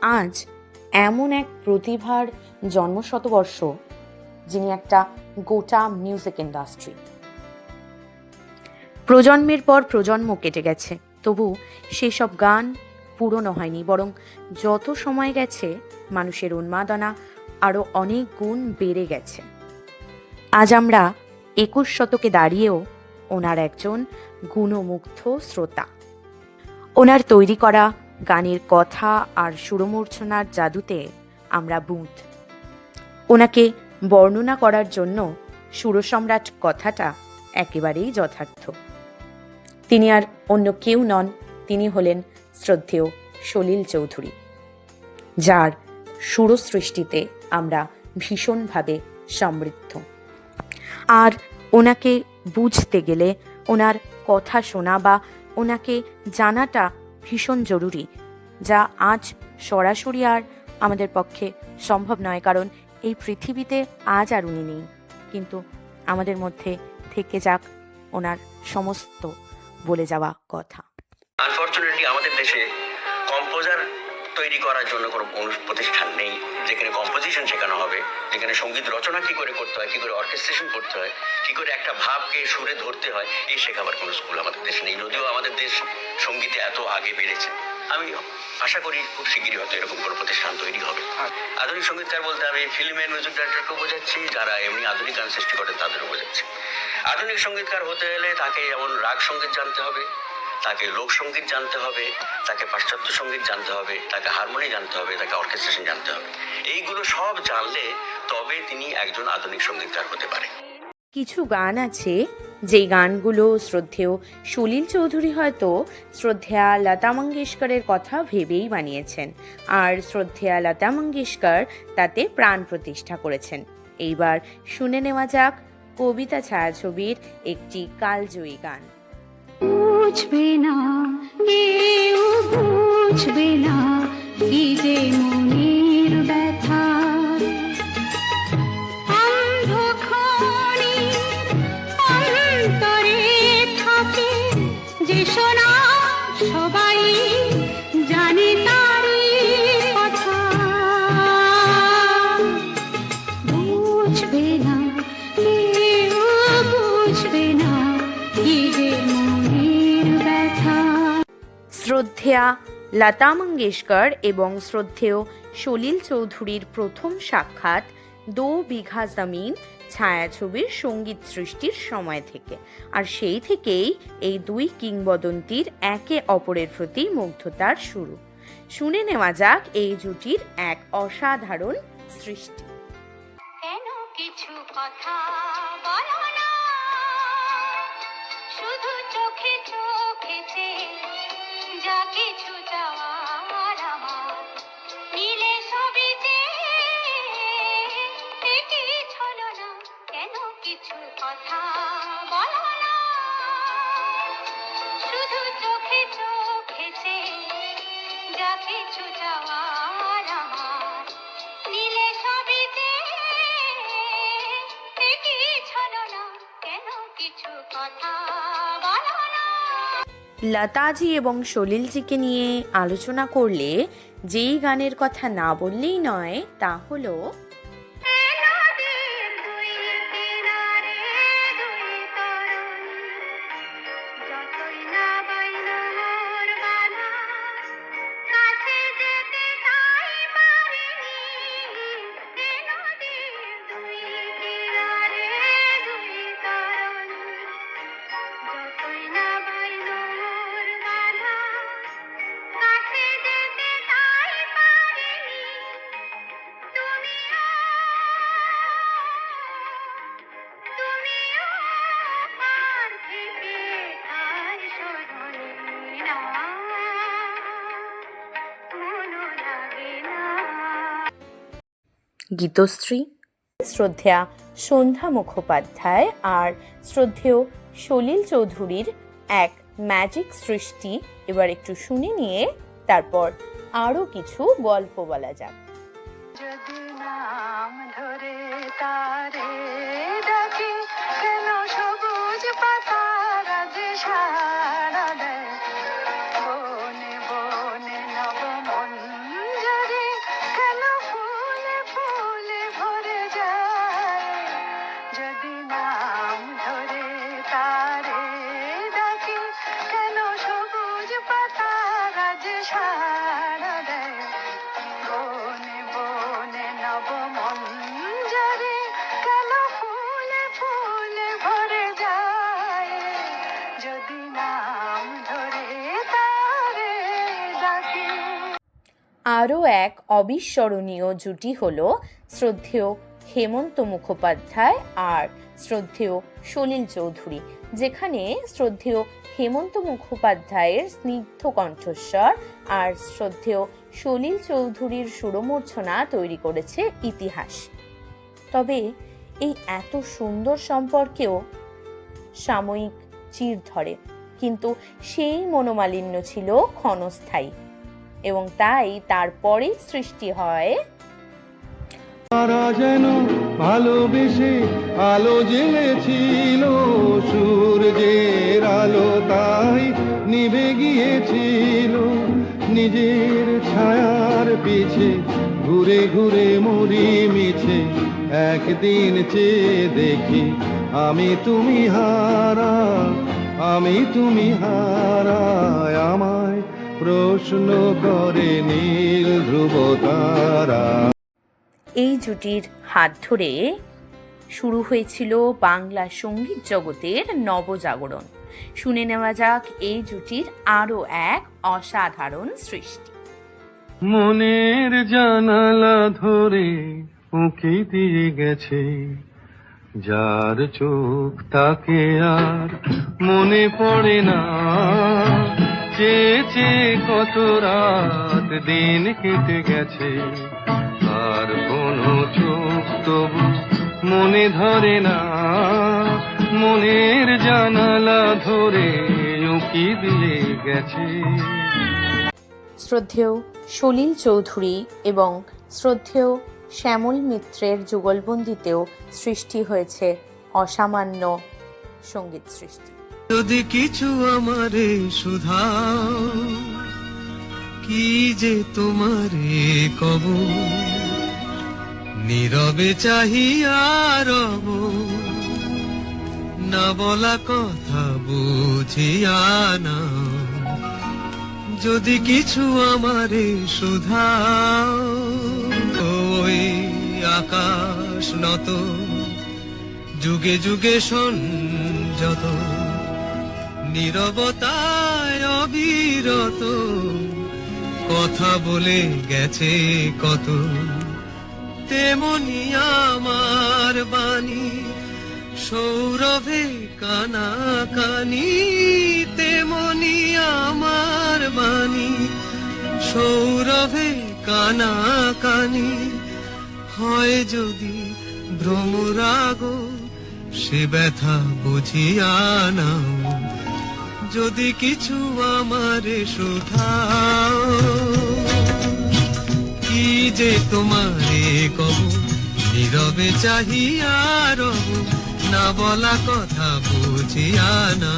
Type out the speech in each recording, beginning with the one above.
আজ এমন এক প্রতিভার জন্মশতবর্ষ, যিনি একটা গোটা মিউজিক ইন্ডাস্ট্রি প্রজন্মের পর প্রজন্ম কেটে গেছে, তবু সেসব গান পুরনো হয়নি, বরং যত সময় গেছে, মানুষের উন্মাদনা আরও অনেক গুণ বেড়ে গেছে। আজ আমরা একুশ শতকে দাঁড়িয়েও ওনার একজন গুণমুগ্ধ শ্রোতা। ওনার তৈরি করা গানের কথা আর সুরমূর্ছনার জাদুতে আমরা বুঁদ ওনাকে বর্ণনা করার জন্য সুরসম্রাট কথাটা একেবারেই যথার্থ। তিনি আর অন্য কেউ নন, তিনি হলেন শ্রদ্ধেয় সলিল চৌধুরী, যার সুরসৃষ্টিতে আমরা ভীষণভাবে সমৃদ্ধ। আর ওনাকে বুঝতে গেলে ওনার কথা শোনা বা ওনাকে জানাটা ভীষণ জরুরি, যা আজ সরাসরি আর আমাদের পক্ষে সম্ভব নয়, কারণ এই পৃথিবীতে আজ আর উনি নেই। কিন্তু আমাদের মধ্যে থেকে যাক ওনার সমস্ত বলে যাওয়া কথা। আনফর্চুনেটলি আমাদের দেশে তৈরি করার জন্য কোনো প্রতিষ্ঠান নেই যেখানে কম্পোজিশন শেখানো হবে যেখানে সংগীত রচনা কি করে করতে হয় কি করে অর্কেস্ট্রেশন করতে হয় কি করে একটা ভাবকে সুরে ধরতে হয় এই শেখাবার কোনো স্কুল আমাদের দেশে নেই যদিও আমাদের দেশ সঙ্গীতে এত আগে বেড়েছে। আমি আশা করি খুব শিগগিরই হয়তো এরকম কোনো প্রতিষ্ঠান তৈরি হবে। আধুনিক সঙ্গীতকার বলতে আমি ফিল্মের মিউজিক ডাইরেক্টরকেও বোঝাচ্ছি যারা এমনি আধুনিক গান সৃষ্টি করেন তাদেরও বোঝাচ্ছি। আধুনিক সঙ্গীতকার হতে গেলে তাকে যেমন রাগ সংগীত জানতে হবে তাকে লোকসঙ্গীত জানতে হবে, তাকে পাশ্চাত্য সংগীত জানতে হবে, তাকে হারমোনি জানতে হবে, তাকে অর্কেস্ট্রেশন জানতে হবে। এইগুলো সব জানলে তবে তিনি একজন আধুনিক সঙ্গীতকার হতে পারে। কিছু গান আছে, যেই গানগুলো শ্রদ্ধেয় সলিল চৌধুরী হয়তো শ্রদ্ধেয়া লতা মঙ্গেশকরের কথা ভেবেই বানিয়েছেন, আর শ্রদ্ধেয়া লতা মঙ্গেশকর তাতে প্রাণ প্রতিষ্ঠা করেছেন। এইবার শুনে নেওয়া যাক কবিতা ছায়াছবির একটি কালজয়ী গান। বুঝবে না কেউ বুঝবে না কি মনের ব্যথা। অন্ধক্ষণে অন্তরে থাকে যে শোনা শ্রদ্ধেয়া, লতা মঙ্গেশকর এবং শ্রদ্ধেয় সলিল চৌধুরীর প্রথম সাক্ষাৎ দো বিঘা জমিন ছায়াছবির সংগীত সৃষ্টির সময় থেকে। আর সেই থেকেই এই দুই কিংবদন্তির একে অপরের প্রতি মুগ্ধতার শুরু। শুনে নেওয়া যাক এই জুটির এক অসাধারণ সৃষ্টি। কেন কিছু কথা শুধু চোখে চোখেতে যা কিছু লতাজি এবং সলিলজিকে নিয়ে আলোচনা করলে যেই গানের কথা না বললেই নয় তা হলো গীতশ্রী। শ্রদ্ধেয়া সন্ধ্যা মুখোপাধ্যায় আর শ্রদ্ধেয় সলিল চৌধুরীর এক ম্যাজিক সৃষ্টি। এবার একটু শুনে নিয়ে তারপর আরও কিছু গল্প বলা যাক। যদি নাম ধরে তারে আরও এক অবিস্মরণীয় জুটি হল শ্রদ্ধেয় হেমন্ত মুখোপাধ্যায় আর শ্রদ্ধেয় সলিল চৌধুরী, যেখানে শ্রদ্ধেয় হেমন্ত মুখোপাধ্যায়ের স্নিগ্ধ কণ্ঠস্বর আর শ্রদ্ধেয় সলিল চৌধুরীর সুরমূর্ছনা তৈরি করেছে ইতিহাস। তবে এই এত সুন্দর সম্পর্কেও সাময়িক চির ধরে, কিন্তু সেই মনোমালিন্য ছিল ক্ষণস্থায়ী। এবং তাই তারপরেই সৃষ্টি হয়। তারা যেন ভালোবেসে আলো জ্বেলেছিল সূর্যের আলো তাই নিভে গিয়েছিল। নিজের ছায়ার পিছে ঘুরে ঘুরে মরি মিছে, একদিন চেয়ে দেখি, আমি তুমি হারা, আমি তুমি হারা, আমায় প্রশ্ন করে নীল ধ্রুব তারা। এই জুটির হাত ধরে শুরু হয়েছিল বাংলা সংগীত জগতের নবজাগরণ। শুনে নেওয়া যাক এই জুটির আরও এক অসাধারণ সৃষ্টি। মনের জানালা ধরে উঁকি দিয়ে গেছে যার চোখ তাকে আর মনে পড়ে না। চেয়ে চেয়ে কত রাত দিন কেটে গেছে। আর কোনো চোখ তবু মনে ধরে না। মনের জানালা ধরে উঁকি দিয়ে গেছে। শ্রদ্ধেয় সলিল চৌধুরী এবং শ্রদ্ধেয় শ্যামল মিত্রের যুগলবন্দিতেও সৃষ্টি হয়েছে অসামান্য সংগীত সৃষ্টি। যদি কিছু আমারে সুধাও কি যে তোমারে কব? নীরবে চাহিয়া রব, না বলা কথা বুঝিয়া না যদি কিছু আমারে সুধাও ওই আকাশ নত, যুগে যুগে শোন যত নীরবতায় অবিরত। কথা বলে গেছে কত, তেমনি আমার বাণী। সৌরভে কানা কানি, তেমনি আমার বাণী। সৌরভে কানা কানি, হয় যদি ভ্রমরাগ, সে ব্যথা বুঝিয়া নাও। যদি কিছু আমারে শুধাও, কি যে তোমারে কব? নীরবে চাহিয়া রব, না বলা কথা বুঝিয়া না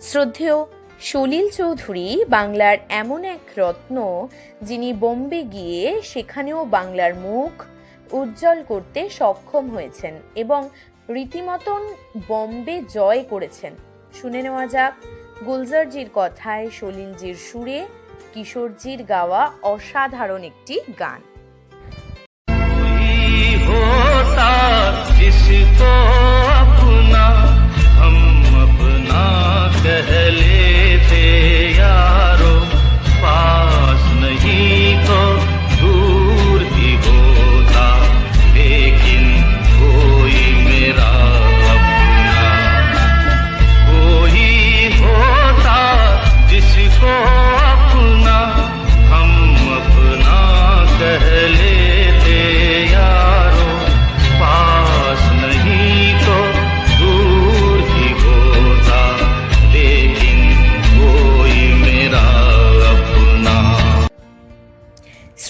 শ্রদ্ধেয় সলিল চৌধুরী বাংলার এমন এক রত্ন যিনি বোম্বে গিয়ে সেখানেও বাংলার মুখ উজ্জ্বল করতে সক্ষম হয়েছেন এবং রীতিমতন বম্বে জয় করেছেন। শুনে নেওয়া যাক গুলজারজির কথায় সলিলজির সুরে কিশোরজির গাওয়া অসাধারণ একটি গান कोई होता जिसको अपना हम अपना कह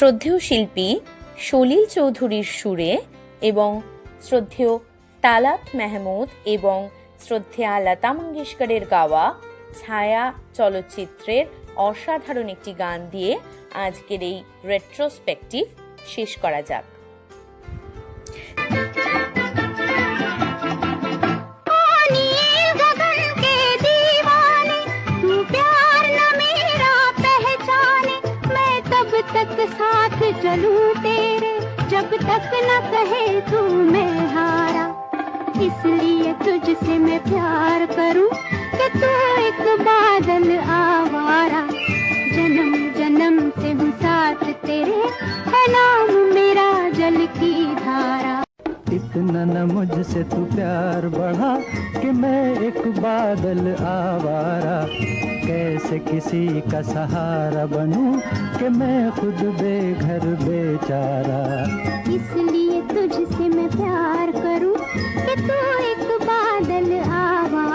শ্রদ্ধেয় শিল্পী সলিল চৌধুরীর সুরে এবং শ্রদ্ধেয় তালাত মেহমুদ এবং শ্রদ্ধেয়া লতা মঙ্গেশকরের গাওয়া ছায়া চলচ্চিত্রের অসাধারণ একটি গান দিয়ে আজকের এই রেট্রোস্পেকটিভ শেষ করা যাক। चलूँ तेरे, जब तक न कहे तू मैं हारा। इसलिए तुझसे मैं प्यार करूँ कि तू एक बादल आवारा। जन्म जन्म से हूँ साथ तेरे, है नाम मेरा जल की धारा। इतना न मुझसे तू प्यार बढ़ा कि मैं एक बादल आवारा। कैसे किसी का सहारा बनूं कि मैं खुद बेघर, बेचारा। इसलिए तुझसे मैं प्यार करूँ कि तू एक बादल आवारा